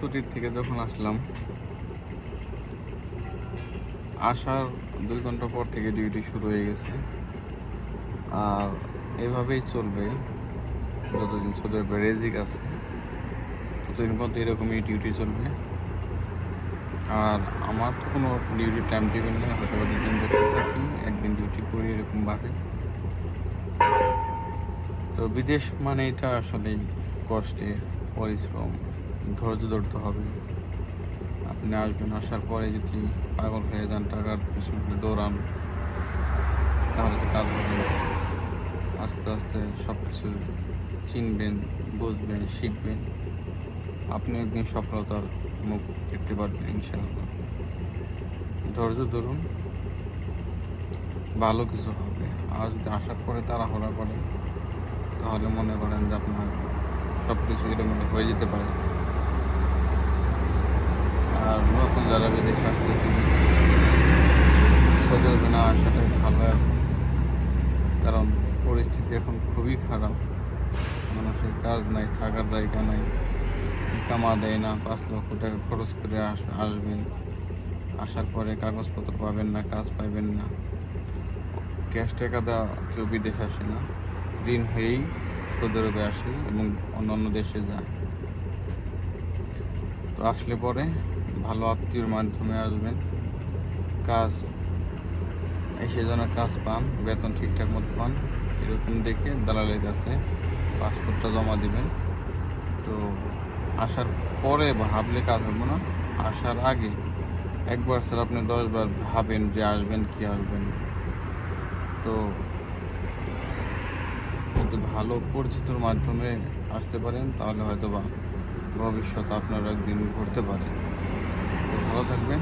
ছুটির থেকে যখন আসলাম, আসার দুই ঘণ্টা পর থেকে ডিউটি শুরু হয়ে গেছে। আর এভাবেই চলবে, যতদিন আরবে রেজিক আছে, ততদিন পর্যন্ত এরকমই ডিউটি চলবে। আর আমার তো কোনো ডিউটি টাইম টেবিল নেই, হয়তো বা দুদিন বসে থাকি, একদিন ডিউটি করি এরকমভাবে। তো বিদেশ মানে এটা আসলেই কষ্টের পরিশ্রম। ধৈর্য ধরতে হবে। আপনি আসবেন, আসার পরে যদি পাগল হয়ে যান, টাকার পিছনে দৌড়ান, তাহলে তো কাজ হবে আস্তে আস্তে সব কিছু চিনবেন, বুঝবেন, শিখবেন। আপনি একদিন সফলতার মুখ দেখতে পারবেন, ইনশাআল্লাহ। ধৈর্য ধরুন, ভালো কিছু হবে। আর যদি আসার পরে তাড়াহুড়া করেন, তাহলে মনে করেন যে আপনার সব কিছু এলোমেলো হয়ে যেতে পারে। নতুন যারা বিদেশে আসতেছেন আরবে না আসাটাই ভালো এখন। কারণ পরিস্থিতি এখন খুবই খারাপ। মানুষের কাজ নাই, থাকার জায়গা নাই কামা দেয় না, পাঁচ লক্ষ টাকা খরচ করে আস আসবেন। আসার পরে কাগজপত্র পাবেন না, কাজ পাবেন না। ক্যাশ টাকা দেওয়া, কেউ বিদেশ আসে না। ঋণ হয়েই সৌদি আরবে আসে এবং অন্যান্য দেশে যায়। তো আসলে পরে ভালো আত্মীয়র মাধ্যমে আসবেন। কাজ এসে যেন কাজ পান, বেতন ঠিকঠাক মতো পান। এরকম দেখে দালালের কাছে পাসপোর্টটা জমা দিবেন। তো আসার পরে ভাবলে কাজ হবে না। আসার আগে একবার স্যার আপনি দশবার ভাবেন যে আসবেন কি আসবেন। তো যদি ভালো পরিচিতর মাধ্যমে আসতে পারেন, তাহলে হয়তো বা ভবিষ্যৎ আপনার একদিন ঘুরতে পারে। তো ভালো থাকবেন।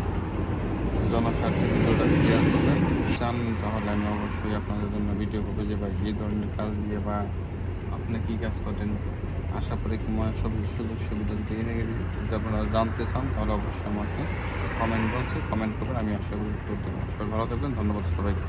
জনস্বার্থে ভিডিওটা শেয়ার করবেন চান তাহলে আমি অবশ্যই আপনাদের জন্য ভিডিও করব যে বা এই ধরনের কাজ দিয়ে বা আপনি কী কাজ করেন? আশা করি মনে সব সুযোগ সুবিধা যদি আপনারা জানতে চান, তাহলে অবশ্যই আমাকে কমেন্ট বলছে কমেন্ট করবেন, আমি আশা করি উত্তর দেবো। সবাই ভালো থাকবেন, ধন্যবাদ সবাইকে।